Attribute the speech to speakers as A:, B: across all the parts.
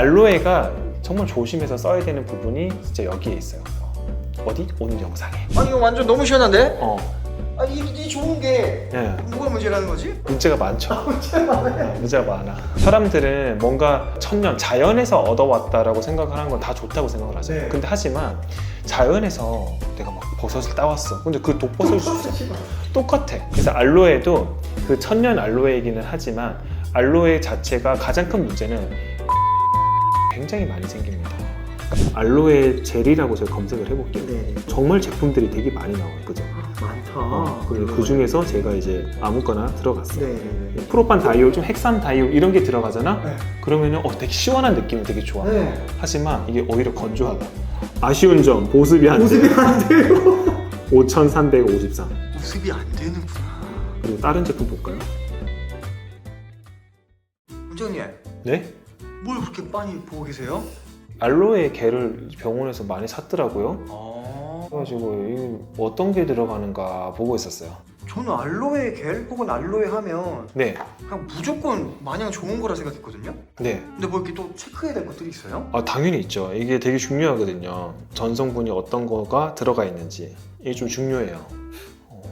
A: 알로에가 정말 조심해서 써야 되는 부분이 진짜 여기에 있어요. 어디? 오늘 영상에.
B: 아니 이거 완전 너무 시원한데?
A: 어,
B: 아니 이, 이 좋은 게
A: 예.
B: 뭐가 문제라는 거지?
A: 문제가 많죠. 어, 문제가 많아. 사람들은 뭔가 천년 자연에서 얻어왔다라고 생각을 하는 건 다 좋다고 생각을 하잖아요.
B: 네.
A: 근데 하지만 자연에서 내가 막 버섯을 따왔어. 근데 그 독버섯이 똑같아. 그래서 알로에도 그 천년 알로에이기는 하지만 알로에 자체가 가장 큰 문제는 굉장히 많이 생깁니다. 알로에 젤이라고 제가 검색을 해볼게요.
B: 네.
A: 정말 제품들이 되게 많이 나와요. 그죠?
B: 많다.
A: 어, 그리고 그 중에서 제가 이제 아무거나 들어갔어요.
B: 네.
A: 프로판 다이올, 좀 핵산 다이올 이런 게 들어가잖아?
B: 네.
A: 그러면 은 어, 되게 시원한 느낌이 되게 좋아.
B: 네.
A: 하지만 이게 오히려 건조하다. 아쉬운 점, 보습이 안 돼.
B: 모습이 안 돼요.
A: 5,353.
B: 모습이 안 되는구나.
A: 그리고 다른 제품 볼까요?
B: 원장님,
A: 네?
B: 뭘 그렇게 많이 보고 계세요?
A: 알로에 겔을 병원에서 많이 샀더라고요.
B: 아,
A: 그래가지고 어떤 게 들어가는가 보고 있었어요.
B: 저는 알로에 겔 혹은 알로에 하면
A: 네,
B: 그냥 무조건 마냥 좋은 거라 생각했거든요.
A: 네.
B: 근데 뭐 이렇게 또 체크해야 될 것들이 있어요?
A: 아, 당연히 있죠. 이게 되게 중요하거든요. 전성분이 어떤 거가 들어가 있는지. 이게 좀 중요해요. 어.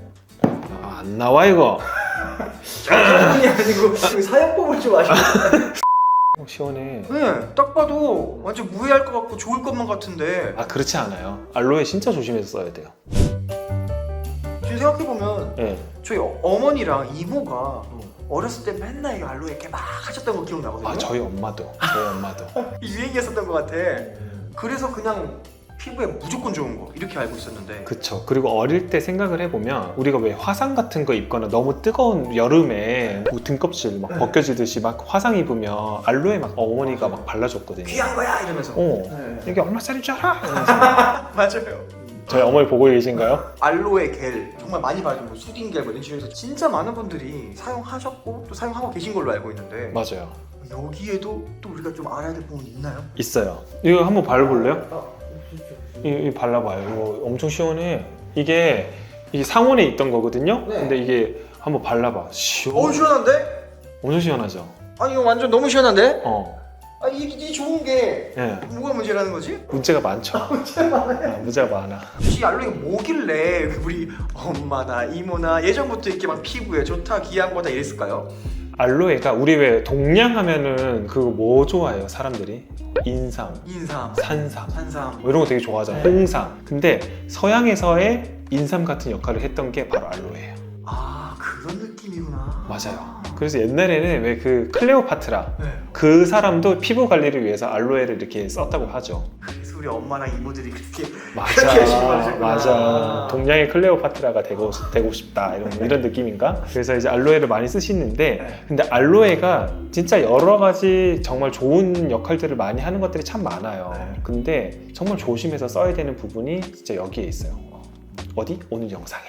A: 아, 안 나와, 이거.
B: 아니 아니고 사용법을 좀 아시네.
A: 어, 시원해.
B: 네, 딱 봐도 완전 무해할 것 같고 좋을 것만 같은데
A: 아, 그렇지 않아요. 알로에 진짜 조심해서 써야 돼요.
B: 지금 생각해 보면
A: 네.
B: 저희 어- 어머니랑 이모가 어렸을 때 맨날 이 알로에 이렇게 막 하셨던 거 기억나거든요.
A: 아, 저희 엄마도. 저희 엄마도.
B: 유행이었었던 것 같아. 그래서 그냥 피부에 무조건 좋은 거 이렇게 알고 있었는데
A: 그쵸. 그리고 어릴 때 생각을 해보면 우리가 왜 화상 같은 거 입거나 너무 뜨거운 여름에 뭐 등껍질 막
B: 네.
A: 벗겨지듯이 막 화상 입으면 알로에 막 어머니가 막 발라줬거든요.
B: 귀한 거야 이러면서.
A: 어.
B: 네.
A: 이게 얼마 짜리인 줄 알아? 이러면서.
B: 맞아요.
A: 저희 어머니 보고 계신가요?
B: 알로에 겔 정말 많이 바르는 뭐 수딩 겔 이런 식으로 해서 진짜 많은 분들이 사용하셨고 또 사용하고 계신 걸로 알고 있는데
A: 맞아요.
B: 여기에도 또 우리가 좀 알아야 될 부분이 있나요?
A: 있어요. 이거 한번 발라볼래요?
B: 아,
A: 이, 이 발라봐요. 이거 엄청 시원해. 이게 이게 상온에 있던 거거든요.
B: 네.
A: 근데 이게 한번 발라봐. 시원.
B: 어 시원한데?
A: 엄청 시원하죠.
B: 아니 이거 완전 너무 시원한데?
A: 어.
B: 아 이, 이 좋은 게
A: 예.
B: 뭐가 문제라는 거지?
A: 문제가 많죠.
B: 아,
A: 문제가 많아.
B: 이 알로에가 뭐길래 그 우리 엄마나 이모나 예전부터 이렇게 막 피부에 좋다 귀한 거다 이랬을까요?
A: 알로에가 우리 왜 동양 하면은 그거 뭐 좋아해요 사람들이? 인삼,
B: 인삼,
A: 산삼
B: 산삼.
A: 뭐 이런 거 되게 좋아하잖아요.
B: 네.
A: 홍삼. 근데 서양에서의 인삼 같은 역할을 했던 게 바로 알로에예요.
B: 아 느낌이구나.
A: 맞아요. 그래서 옛날에는 왜 그 클레오파트라
B: 네.
A: 그 사람도 피부 관리를 위해서 알로에를 이렇게 썼다고 하죠.
B: 그래서 우리 엄마랑 이모들이 그렇게
A: 맞아,
B: 그렇게 열심히 하셨구나.
A: 맞아. 동양의 클레오파트라가 되고 되고 싶다 이런 이런 느낌인가? 그래서 이제 알로에를 많이 쓰시는데
B: 네.
A: 근데 알로에가 진짜 여러 가지 정말 좋은 역할들을 많이 하는 것들이 참 많아요.
B: 네.
A: 근데 정말 조심해서 써야 되는 부분이 진짜 여기에 있어요. 어디? 오늘 영상에.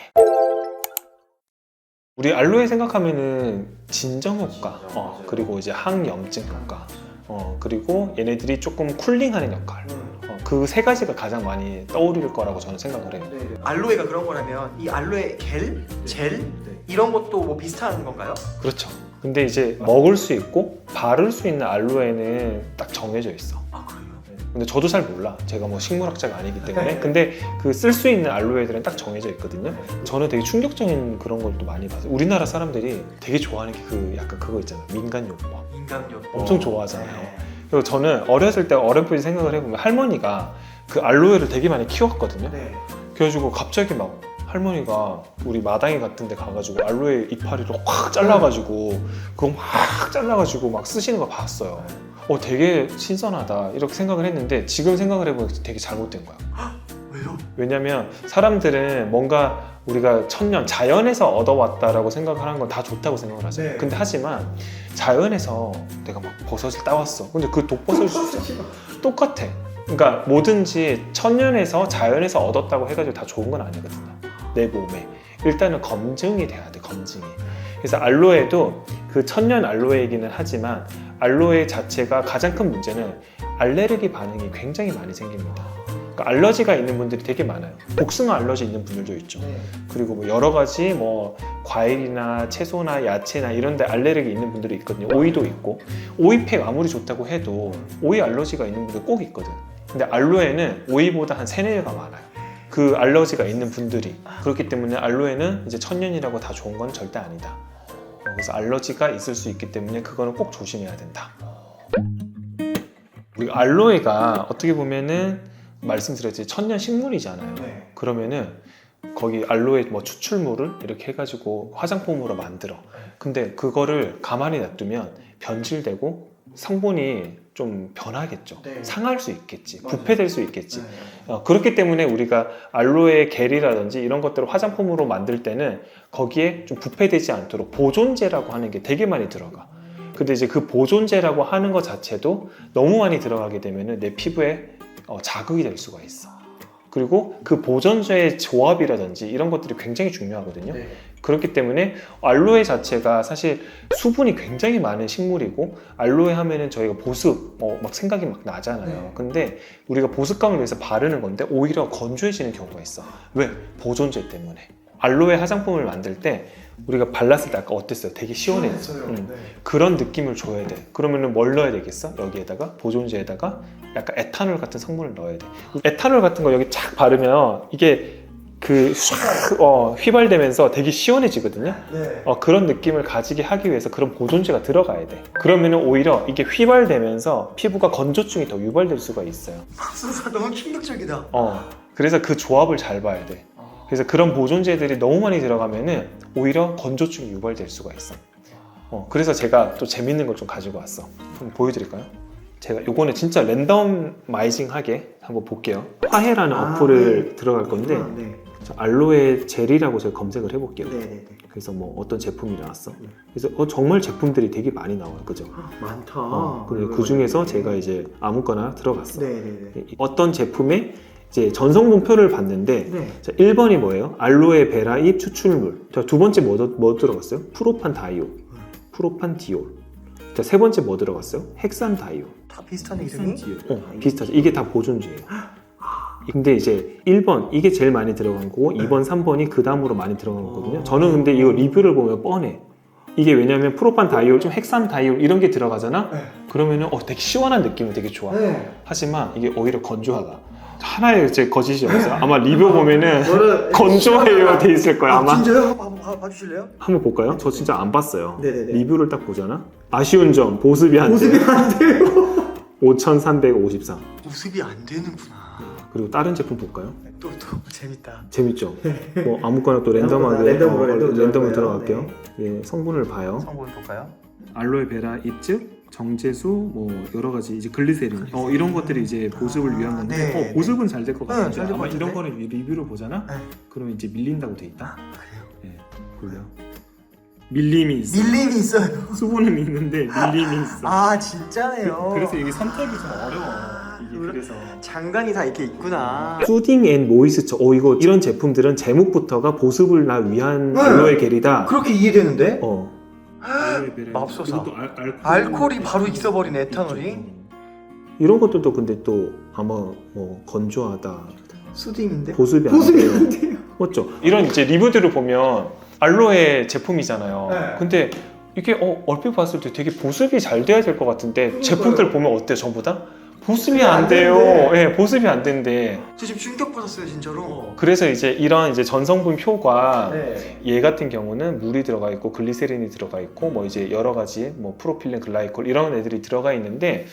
A: 우리 알로에 생각하면은 진정 효과, 어, 그리고 이제 항염증 효과, 어, 그리고 얘네들이 조금 쿨링하는 역할. 어, 그 세 가지가 가장 많이 떠오를 거라고 저는 생각을 해요.
B: 알로에가 그런 거라면 이 알로에 겔, 젤 이런 것도 뭐 비슷한 건가요?
A: 그렇죠. 근데 이제 먹을 수 있고 바를 수 있는 알로에는 딱 정해져 있어. 근데 저도 잘 몰라. 제가 뭐 식물학자가 아니기 때문에. 근데 그 쓸 수 있는 알로에들은 딱 정해져 있거든요. 저는 되게 충격적인 그런 걸 또 많이 봤어요. 우리나라 사람들이 되게 좋아하는 게 그 약간 그거 있잖아요. 민간요법.
B: 인간력
A: 엄청 좋아하잖아요.
B: 네.
A: 그리고 저는 어렸을 때 어렴풋이 생각을 해보면 할머니가 그 알로에를 되게 많이 키웠거든요.
B: 네.
A: 그래가지고 갑자기 막 할머니가 우리 마당에 같은 데 가가지고 알로에 이파리를 확 잘라가지고 그거 막 잘라가지고 막 쓰시는 걸 봤어요. 어 되게 신선하다 이렇게 생각을 했는데 지금 생각을 해보면 되게 잘못된 거야.
B: 왜요?
A: 왜냐면 사람들은 뭔가 우리가 천년 자연에서 얻어왔다라고 생각을 하는 건 다 좋다고 생각을 하잖아요.
B: 네.
A: 근데 하지만 자연에서 내가 막 버섯을 따왔어. 근데 그 독버섯이 똑같아. 그러니까 뭐든지 천년에서 자연에서 얻었다고 해가지고 다 좋은 건 아니거든요. 내 몸에. 일단은 검증이 돼야 돼, 검증이. 그래서 알로에도 그 천년 알로에이기는 하지만 알로에 자체가 가장 큰 문제는 알레르기 반응이 굉장히 많이 생깁니다. 그러니까 알러지가 있는 분들이 되게 많아요. 복숭아 알러지 있는 분들도 있죠.
B: 네.
A: 그리고 뭐 여러 가지 뭐 과일이나 채소나 야채나 이런 데 알레르기 있는 분들이 있거든요. 오이도 있고 오이팩 아무리 좋다고 해도 오이 알러지가 있는 분들 꼭 있거든. 근데 알로에는 오이보다 한 세네 배가 많아요. 그 알러지가 있는 분들이 그렇기 때문에 알로에는 이제 천년이라고 다 좋은 건 절대 아니다. 어, 그래서 알러지가 있을 수 있기 때문에 그거는 꼭 조심해야 된다. 우리 알로에가 어떻게 보면은 말씀드렸지 천년 식물이잖아요.
B: 네.
A: 그러면은 거기 알로에 뭐 추출물을 이렇게 해가지고 화장품으로 만들어. 근데 그거를 가만히 놔두면 변질되고 성분이 좀 변하겠죠.
B: 네.
A: 상할 수 있겠지.
B: 맞아요.
A: 부패될 수 있겠지.
B: 네.
A: 어, 그렇기 때문에 우리가 알로에 겔이라든지 이런 것들을 화장품으로 만들 때는 거기에 좀 부패되지 않도록 보존제라고 하는 게 되게 많이 들어가. 근데 이제 그 보존제라고 하는 것 자체도 너무 많이 들어가게 되면은 내 피부에 어, 자극이 될 수가 있어. 그리고 그 보존제의 조합이라든지 이런 것들이 굉장히 중요하거든요.
B: 네.
A: 그렇기 때문에 알로에 자체가 사실 수분이 굉장히 많은 식물이고 알로에 하면은 저희가 보습 어, 막 생각이 막 나잖아요.
B: 네.
A: 근데 우리가 보습감을 위해서 바르는 건데 오히려 건조해지는 경우가 있어. 왜? 보존제 때문에. 알로에 화장품을 만들 때 우리가 발랐을 때 아까 어땠어요? 되게.
B: 시원했어요.
A: 음.
B: 네.
A: 그런 느낌을 줘야 돼. 그러면은 뭘 넣어야 되겠어? 여기에다가 보존제에다가 약간 에탄올 같은 성분을 넣어야 돼. 에탄올 같은 거 여기 착 바르면 이게 그 샥, 어, 휘발되면서 되게 시원해지거든요.
B: 네.
A: 어, 그런 느낌을 가지게 하기 위해서 그런 보존제가 들어가야 돼. 그러면은 오히려 이게 휘발되면서 피부가 건조증이 더 유발될 수가 있어요.
B: 맙소사 너무 충격적이다.
A: 어, 그래서 그 조합을 잘 봐야 돼. 그래서 그런 보존제들이 너무 많이 들어가면은 오히려 건조증이 유발될 수가 있어. 어, 그래서 제가 또 재밌는 걸 좀 가지고 왔어. 한번 보여드릴까요? 제가 요거는 진짜 랜덤마이징하게 한번 볼게요. 화해라는
B: 아,
A: 어플을
B: 네.
A: 들어갈 건데
B: 네.
A: 저 알로에 젤이라고 제가 검색을 해볼게요.
B: 네. 네.
A: 그래서 뭐 어떤 제품이 나왔어. 그래서 어, 정말 제품들이 되게 많이 나와요, 그죠?
B: 많다.
A: 어, 그리고 그 중에서 제가 이제 아무거나 들어갔어.
B: 네. 네. 네.
A: 어떤 제품의 이제 전성 분표를 봤는데
B: 네.
A: 자, 1번이 뭐예요? 알로에 베라 잎 추출물. 자, 두 번째 뭐, 더- 뭐 들어갔어요? 프로판 다이올. 프로판 디올. 자, 세 번째 뭐 들어갔어요? 헥산 다이올.
B: 다 비슷한 이름이?
A: 어, 비슷하죠. 이게 다 보존제예요. 근데 이제 1번 이게 제일 많이 들어간 거고 2번, 3번이 그 다음으로 많이 들어간 거거든요. 저는 근데 이거 리뷰를 보면 뻔해. 이게 왜냐면 프로판 다이올, 좀 헥산 다이올 이런 게 들어가잖아.
B: 네.
A: 그러면은 어, 되게 시원한 느낌이 되게 좋아.
B: 네.
A: 하지만 이게 오히려 건조하다. 하나의 제 거짓이 없어. 아마 리뷰 보면은
B: 저는
A: 건조해요 돼 있을 거야
B: 아,
A: 아마.
B: 진짜요? 한번 봐- 봐주실래요?
A: 한번 볼까요? 저 진짜 안 봤어요.
B: 네네네.
A: 리뷰를 딱 보잖아. 아쉬운 점 보습이 안
B: 모습이
A: 돼.
B: 안 돼요.
A: 5,353.
B: 모습이 안 되는구나.
A: 그리고 다른 제품 볼까요?
B: 또 또 재밌다.
A: 재밌죠? 뭐 아무거나 또 랜덤하게
B: 랜덤으로,
A: 어,
B: 랜덤으로
A: 랜덤으로
B: 들어갈
A: 들어갈게요.
B: 거예요.
A: 예, 성분을 봐요.
B: 성분 볼까요?
A: 알로에 베라 잎즙, 정제수, 뭐 여러 가지 이제 글리세린, 어, 이런 것들이 이제 보습을 위한 건데,
B: 네,
A: 어,
B: 네.
A: 보습은 잘 될 것
B: 네,
A: 같은데
B: 잘될것
A: 아마
B: 같은데?
A: 이런 거는 리뷰를 보잖아.
B: 네.
A: 그러면 이제 밀린다고 돼 있다.
B: 아, 그래요.
A: 예? 밀림이 있어.
B: 밀림이 있어요.
A: 수분은 있는데 밀림이 있어.
B: 아 진짜네요.
A: 그래서 이게 선택이 좀 어려워.
B: 아,
A: 이게
B: 그래-
A: 그래서.
B: 장단이 다 이렇게 있구나.
A: 수딩 앤 모이스처. 어 이거 이런 제품들은 제목부터가 보습을 나 위한
B: 네.
A: 알로에 겔이다.
B: 그렇게 이해되는데?
A: 어. 알로에 베라.
B: 맙소사.
A: 이것도 알, 알코올.
B: 알코올이 바로 있어버린 에탄올이?
A: 이런 것들도 근데 또 아마 뭐 건조하다,
B: 수딩인데?
A: 보습이 안 돼요.
B: 안 돼요.
A: 맞죠? 이런 이제 리뷰들을 보면 알로에 제품이잖아요.
B: 네.
A: 근데 이게 어, 얼핏 봤을 때 되게 보습이 잘 돼야 될 것 같은데. 제품들 보면 어때요? 전부 다? 보습이
B: 안
A: 안 돼요. 예, 보습이 안 된대.
B: 저 지금 충격받았어요 진짜로.
A: 그래서 이제 이런 이제 전성분 표가
B: 네.
A: 얘 같은 경우는 물이 들어가 있고 글리세린이 들어가 있고 뭐 이제 여러 가지 뭐 프로필렌 글라이콜 이런 애들이 들어가 있는데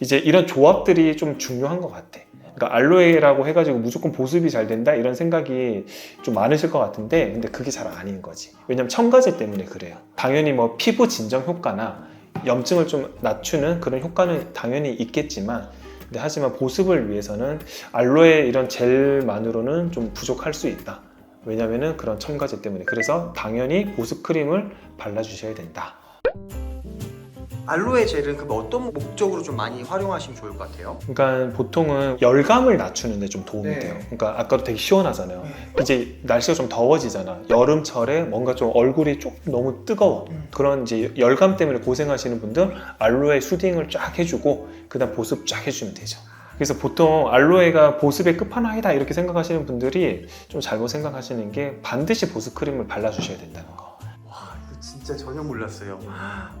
A: 이제 이런 조합들이 좀 중요한 것 같아. 그러니까 알로에라고 해가지고 무조건 보습이 잘 된다 이런 생각이 좀 많으실 것 같은데 근데 그게 잘 아닌 거지. 왜냐면 첨가제 때문에 그래요. 당연히 뭐 피부 진정 효과나 염증을 좀 낮추는 그런 효과는 당연히 있겠지만 근데 하지만 보습을 위해서는 알로에 이런 젤만으로는 좀 부족할 수 있다. 왜냐면은 그런 첨가제 때문에 그래서 당연히 보습 크림을 발라주셔야 된다.
B: 알로에 젤은 그럼 어떤 목적으로 좀 많이 활용하시면 좋을 것 같아요?
A: 그러니까 보통은 열감을 낮추는데 좀 도움이
B: 네.
A: 돼요. 그러니까 아까도 되게 시원하잖아요. 이제 날씨가 좀 더워지잖아. 여름철에 뭔가 좀 얼굴이 조금 너무 뜨거워.
B: 음.
A: 그런 이제 열감 때문에 고생하시는 분들 알로에 수딩을 쫙 해주고 그다음 보습 쫙 해주면 되죠. 그래서 보통 알로에가 보습의 끝판왕이다 이렇게 생각하시는 분들이 좀 잘못 생각하시는 게 반드시 보습 크림을 발라주셔야 된다는 거.
B: 진짜 전혀 몰랐어요.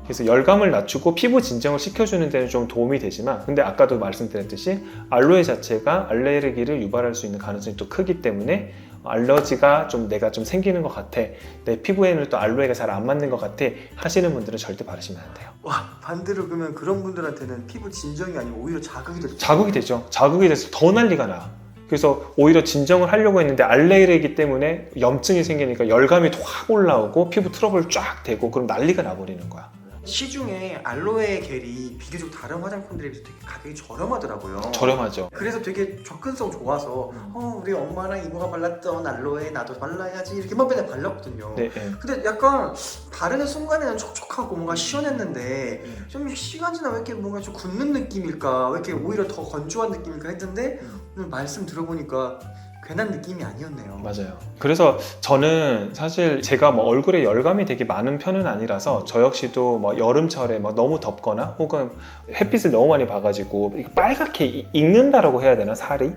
A: 그래서 열감을 낮추고 피부 진정을 시켜주는 데는 좀 도움이 되지만 근데 아까도 말씀드렸듯이 알로에 자체가 알레르기를 유발할 수 있는 가능성이 또 크기 때문에 알러지가 좀 내가 좀 생기는 것 같아 내 피부에는 또 알로에가 잘 안 맞는 것 같아 하시는 분들은 절대 바르시면 안 돼요.
B: 와 반대로 그러면 그런 분들한테는 피부 진정이 아니고 오히려 자극이 될 수.
A: 자극이 되죠. 자극이 돼서 더 난리가 나 그래서 오히려 진정을 하려고 했는데 알레르기 때문에 염증이 생기니까 열감이 확 올라오고 피부 트러블 쫙 되고 그럼 난리가 나버리는 거야
B: 시중에 알로에 겔이 비교적 다른 화장품들에 비해서 되게 가격이 저렴하더라고요.
A: 저렴하죠
B: 그래서 되게 접근성 좋아서
A: 음.
B: 어 우리 엄마랑 이모가 발랐던 알로에 나도 발라야지 이렇게만 맨날 발랐거든요.
A: 네, 네.
B: 근데 약간 바르는 순간에는 촉촉하고 뭔가 시원했는데 좀 시간 지나면 왜 이렇게 뭔가 좀 굳는 느낌일까 왜 이렇게 오히려 더 건조한 느낌일까 했는데 오늘 말씀 들어보니까 괜한 느낌이 아니었네요.
A: 맞아요. 그래서 저는 사실 제가 뭐 얼굴에 열감이 되게 많은 편은 아니라서 저 역시도 뭐 여름철에 막 너무 덥거나 혹은 햇빛을 너무 많이 봐가지고 빨갛게 이- 익는다라고 해야 되나 살이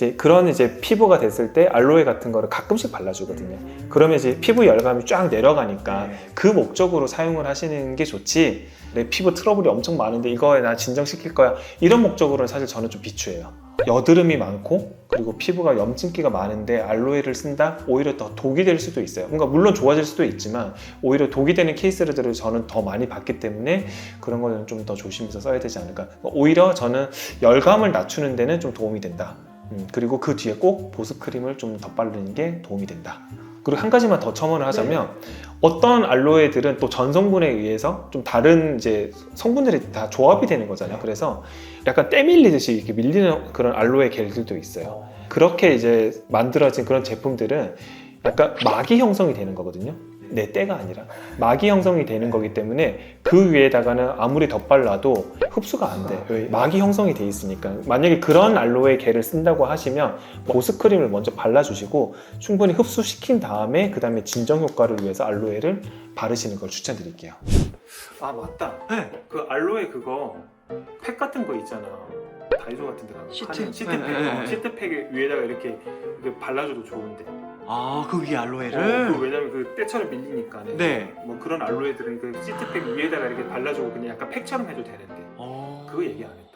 A: 이제 그런 이제 피부가 됐을 때 알로에 같은 거를 가끔씩 발라주거든요. 그러면 이제 피부 열감이 쫙 내려가니까
B: 네.
A: 그 목적으로 사용을 하시는 게 좋지 내 피부 트러블이 엄청 많은데 이거에 나 진정시킬 거야. 이런 목적으로는 사실 저는 좀 비추해요. 여드름이 많고 그리고 피부가 염증기가 많은데 알로에를 쓴다? 오히려 더 독이 될 수도 있어요. 그러니까 물론 좋아질 수도 있지만 오히려 독이 되는 케이스들을 저는 더 많이 봤기 때문에 그런 거는 좀 더 조심해서 써야 되지 않을까. 오히려 저는 열감을 낮추는 데는 좀 도움이 된다 음, 그리고 그 뒤에 꼭 보습 크림을 좀 덧바르는 게 도움이 된다 그리고 한 가지만 더 첨언을 하자면 어떤 알로에들은 또 전성분에 의해서 좀 다른 이제 성분들이 다 조합이 되는 거잖아요. 그래서 약간 때 밀리듯이 이렇게 밀리는 그런 알로에 겔들도 있어요. 그렇게 이제 만들어진 그런 제품들은 약간 마기 형성이 되는 거거든요. 내 때가 아니라 마기 형성이 되는 거기 때문에 그 위에다가는 아무리 덧발라도 흡수가 안 돼. 왜? 마기 형성이 돼 있으니까. 만약에 그런 알로에 겔을 쓴다고 하시면 보습 크림을 먼저 발라주시고 충분히 흡수시킨 다음에 그 다음에 진정 효과를 위해서 알로에를 바르시는 걸 추천드릴게요. 아 맞다.
B: 네.
A: 그 알로에 그거 팩 같은 거 있잖아. 다이소 같은 데 가면
B: 시트?
A: 파는 시트팩,
B: 네, 네, 네.
A: 어, 시트팩 위에다가 이렇게, 이렇게 발라줘도 좋은데.
B: 아 그 위에
A: 어,
B: 알로에를
A: 그 왜냐면 그 때처럼 밀리니까.
B: 네.
A: 뭐 그런 알로에들은 그 시트팩 위에다가 이렇게 발라주고 그냥 약간 팩처럼 해도 되는데.
B: 어...
A: 그거 얘기 안 했다.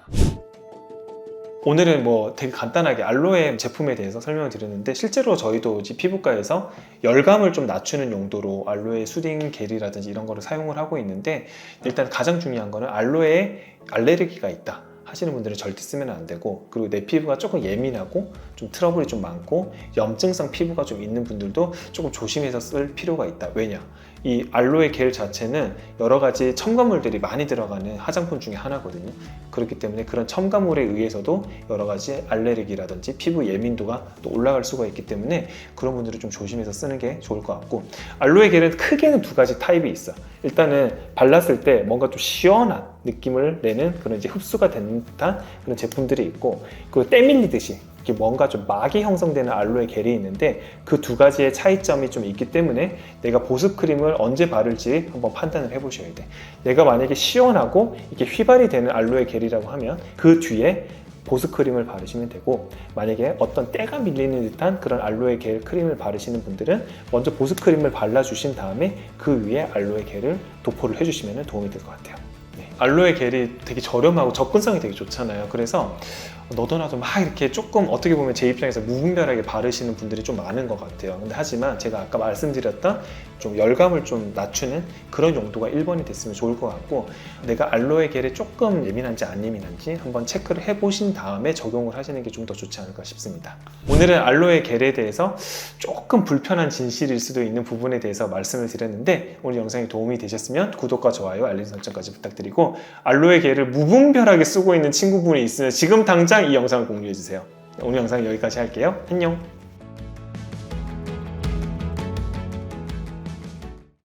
A: 오늘은 뭐 되게 간단하게 알로에 제품에 대해서 설명을 드렸는데 실제로 저희도 이제 피부과에서 열감을 좀 낮추는 용도로 알로에 수딩 겔이라든지 이런 거를 사용을 하고 있는데 일단 가장 중요한 거는 알로에에 알레르기가 있다. 하시는 분들은 절대 쓰면 안 되고 그리고 내 피부가 조금 예민하고 좀 트러블이 좀 많고 염증성 피부가 좀 있는 분들도 조금 조심해서 쓸 필요가 있다. 왜냐? 이 알로에 겔 자체는 여러 가지 첨가물들이 많이 들어가는 화장품 중에 하나거든요. 그렇기 때문에 그런 첨가물에 의해서도 여러 가지 알레르기라든지 피부 예민도가 또 올라갈 수가 있기 때문에 그런 분들은 좀 조심해서 쓰는 게 좋을 것 같고 알로에 겔은 크게는 두 가지 타입이 있어. 일단은 발랐을 때 뭔가 좀 시원한 느낌을 내는 그런 이제 흡수가 된 듯한 그런 제품들이 있고 그리고 때 밀리듯이 이렇게 뭔가 좀 막이 형성되는 알로에 겔이 있는데 그 두 가지의 차이점이 좀 있기 때문에 내가 보습 크림을 언제 바를지 한번 판단을 해보셔야 돼. 내가 만약에 시원하고 이게 휘발이 되는 알로에 겔이라고 하면 그 뒤에 보습 크림을 바르시면 되고 만약에 어떤 때가 밀리는 듯한 그런 알로에 겔 크림을 바르시는 분들은 먼저 보습 크림을 발라주신 다음에 그 위에 알로에 겔을 도포를 해주시면 도움이 될 것 같아요. 네. 알로에 겔이 되게 저렴하고 접근성이 되게 좋잖아요. 그래서 너도 나도 막 이렇게 조금 어떻게 보면 제 입장에서 무분별하게 바르시는 분들이 좀 많은 것 같아요. 근데 하지만 제가 아까 말씀드렸던 좀 열감을 좀 낮추는 그런 용도가 1번이 됐으면 좋을 것 같고 내가 알로에 겔에 조금 예민한지 안 예민한지 한번 체크를 해보신 다음에 적용을 하시는 게 좀 더 좋지 않을까 싶습니다. 오늘은 알로에 겔에 대해서 조금 불편한 진실일 수도 있는 부분에 대해서 말씀을 드렸는데 오늘 영상이 도움이 되셨으면 구독과 좋아요, 알림 설정까지 부탁드리고 알로에 겔을 무분별하게 쓰고 있는 친구분이 있으면 지금 당장 이 영상을 공유해 주세요. 오늘 영상 여기까지 할게요. 안녕.